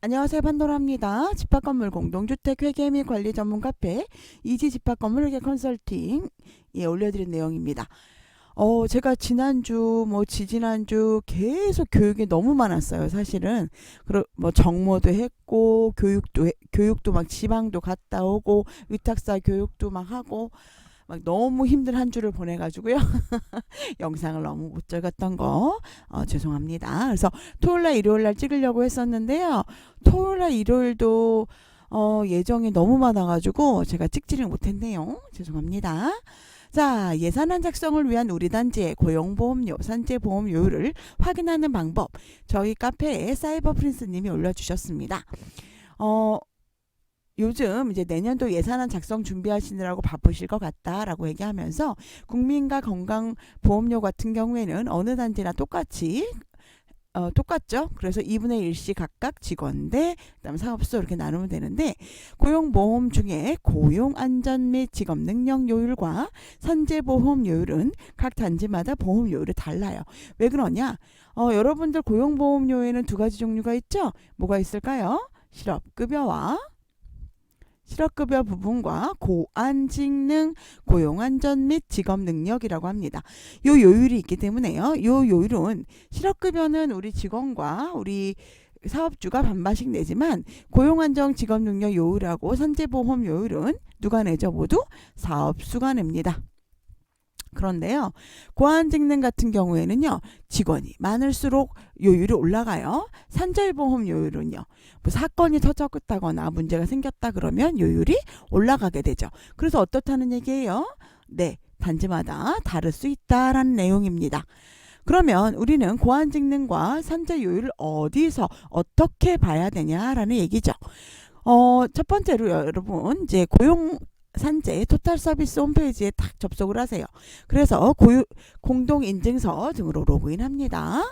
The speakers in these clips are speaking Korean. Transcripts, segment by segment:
안녕하세요 판도라입니다. 집합건물 공동주택 회계 및 관리 전문 카페 이지 집합건물 회계 컨설팅 예 올려드린 내용입니다. 어 제가 지난주 뭐 지지난주 계속 교육이 너무 많았어요. 사실은 그리고 뭐 정모도 했고 교육도 해- 교육도 막 지방도 갔다 오고 위탁사 교육도 막 하고 막 너무 힘든 한 주를 보내가지고요. 영상을 너무 못 찍었던 거 어, 죄송합니다. 그래서 토요일날 일요일날 찍으려고 했었는데요. 토요일날 일요일도 어, 예정이 너무 많아가지고 제가 찍지를 못했네요. 죄송합니다. 자, 예산안 작성을 위한 우리 단지의 고용보험료, 산재보험료율을 확인하는 방법. 저희 카페에 사이버 프린스님이 올려주셨습니다. 어, 요즘 이제 내년도 예산안 작성 준비하시느라고 바쁘실 것 같다라고 얘기하면서 국민과 건강보험료 같은 경우에는 어느 단지나 똑같이 어, 똑같죠. 그래서 2분의 1씩 각각 직원 대 그다음 사업소 이렇게 나누면 되는데 고용보험 중에 고용안전 및 직업 능력 요율과 산재보험 요율은 각 단지마다 보험 요율이 달라요. 왜 그러냐? 어, 여러분들 고용보험료에는 두 가지 종류가 있죠. 뭐가 있을까요? 실업급여와 실업급여 부분과 고안직능, 고용안전 및 직업능력이라고 합니다. 요 요율이 있기 때문에요. 요 요율은 실업급여는 우리 직원과 우리 사업주가 반반씩 내지만 고용안정 직업능력 요율하고 산재보험 요율은 누가 내죠? 모두 사업수가 냅니다. 그런데요, 고안 직능 같은 경우에는요, 직원이 많을수록 요율이 올라가요. 산재보험 요율은요, 뭐 사건이 터졌다거나 문제가 생겼다 그러면 요율이 올라가게 되죠. 그래서 어떻다는 얘기예요? 네, 단지마다 다를 수 있다라는 내용입니다. 그러면 우리는 고안 직능과 산재 요율을 어디서 어떻게 봐야 되냐라는 얘기죠. 어, 첫 번째로 여러분 이제 고용 산재 토탈 서비스 홈페이지에 딱 접속을 하세요. 그래서 고유, 공동 인증서 등으로 로그인합니다.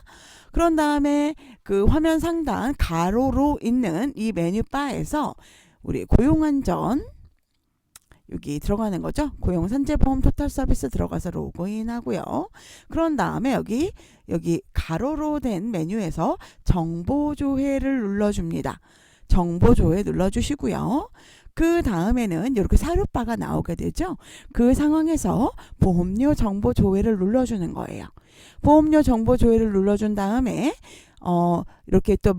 그런 다음에 그 화면 상단 가로로 있는 이 메뉴 바에서 우리 고용안전 여기 들어가는 거죠. 고용 산재보험 토탈 서비스 들어가서 로그인 하고요. 그런 다음에 여기 여기 가로로 된 메뉴에서 정보 조회를 눌러 줍니다. 정보 조회 눌러 주시고요. 그 다음에는 이렇게 사료바가 나오게 되죠. 그 상황에서 보험료 정보 조회를 눌러주는 거예요. 보험료 정보 조회를 눌러준 다음에 어 이렇게 또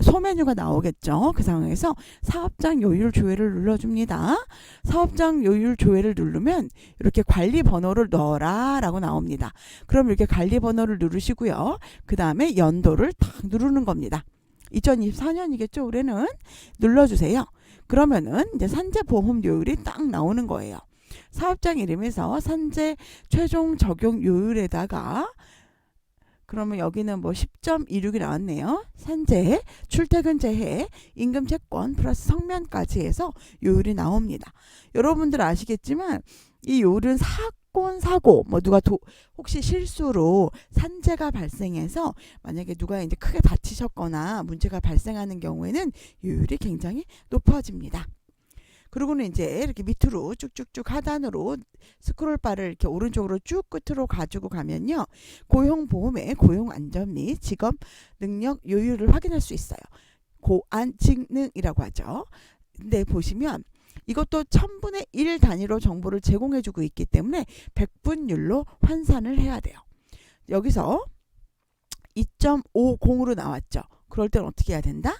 소메뉴가 나오겠죠. 그 상황에서 사업장 요율 조회를 눌러줍니다. 사업장 요율 조회를 누르면 이렇게 관리 번호를 넣어라 라고 나옵니다. 그럼 이렇게 관리 번호를 누르시고요. 그 다음에 연도를 탁 누르는 겁니다. 2024년이겠죠. 올해는 눌러주세요. 그러면은 이제 산재 보험료율이 딱 나오는 거예요. 사업장 이름에서 산재 최종 적용 요율에다가 그러면 여기는 뭐 10.26이 나왔네요. 산재, 출퇴근 재해, 임금 채권 플러스 성면까지 해서 요율이 나옵니다. 여러분들 아시겠지만 이 요율은 사 건 사고 뭐 누가 도, 혹시 실수로 산재가 발생해서 만약에 누가 이제 크게 다치셨거나 문제가 발생하는 경우에는 요율이 굉장히 높아집니다. 그리고는 이제 이렇게 밑으로 쭉쭉쭉 하단으로 스크롤바를 이렇게 오른쪽으로 쭉 끝으로 가지고 가면요. 고용보험의 고용안전 및 직업 능력 요율을 확인할 수 있어요. 고안직능이라고 하죠. 근데 보시면 이것도 천분의 일 단위로 정보를 제공해주고 있기 때문에 백분율로 환산을 해야 돼요. 여기서 2.50으로 나왔죠. 그럴 때는 어떻게 해야 된다?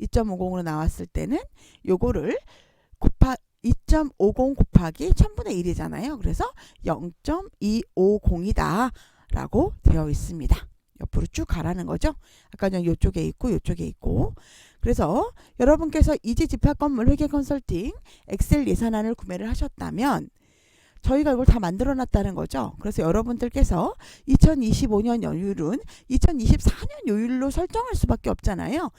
2.50으로 나왔을 때는 요거를 곱하 2.50 곱하기 1000분의 1이잖아요. 그래서 0.250이다 라고 되어 있습니다. 옆으로 쭉 가라는 거죠. 아까 전 이쪽에 있고 이쪽에 있고 그래서 여러분께서 이지 집합 건물 회계 컨설팅 엑셀 예산안을 구매를 하셨다면 저희가 이걸 다 만들어 놨다는 거죠. 그래서 여러분들께서 2025년 요율은 2024년 요율로 설정할 수밖에 없잖아요.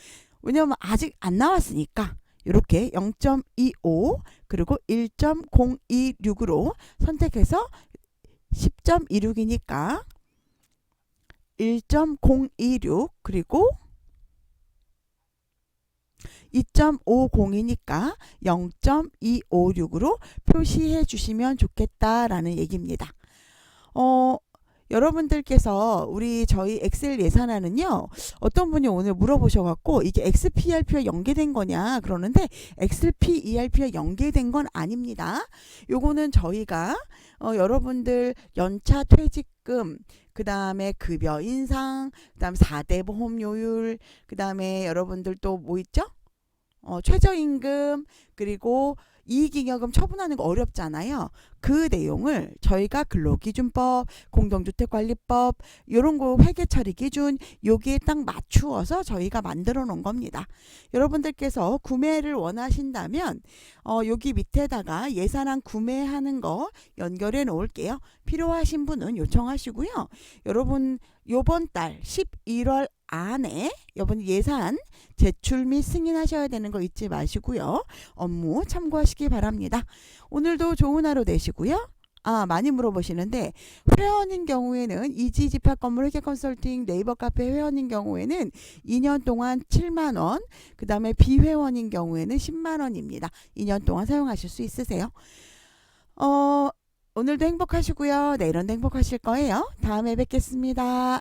왜냐하면 아직 안 나왔으니까 이렇게 0.25 그리고 1.026으로 선택해서 10.26이니까 1.026 그리고 2.50이니까 0.256으로 표시해 주시면 좋겠다라는 얘기입니다. 어, 여러분들께서 우리 저희 엑셀 예산안은요. 어떤 분이 오늘 물어보셔갖고 이게 XPRP와 연계된 거냐 그러는데 XP ERP와 연계된 건 아닙니다. 요거는 저희가 어, 여러분들 연차 퇴직금 그 다음에 급여 인상, 그 다음 4대 보험료율, 그 다음에 여러분들 또 뭐 있죠? 어, 최저임금, 그리고 이익잉여금 처분하는 거 어렵잖아요. 그 내용을 저희가 근로기준법, 공동주택관리법, 요런 거 회계 처리 기준, 여기에 딱 맞추어서 저희가 만들어 놓은 겁니다. 여러분들께서 구매를 원하신다면, 어, 여기 밑에다가 예산안 구매하는 거 연결해 놓을게요. 필요하신 분은 요청하시고요. 여러분, 요번 달 11월 안에 여러분 예산 제출 및 승인하셔야 되는 거 잊지 마시고요. 업무 참고하시기 바랍니다. 오늘도 좋은 하루 되시고요. 아, 많이 물어보시는데 회원인 경우에는 이지 집합 건물 회계 컨설팅 네이버 카페 회원인 경우에는 2년 동안 7만 원, 그다음에 비회원인 경우에는 10만 원입니다. 2년 동안 사용하실 수 있으세요. 어, 오늘도 행복하시고요. 내일은 행복하실 거예요. 다음에 뵙겠습니다.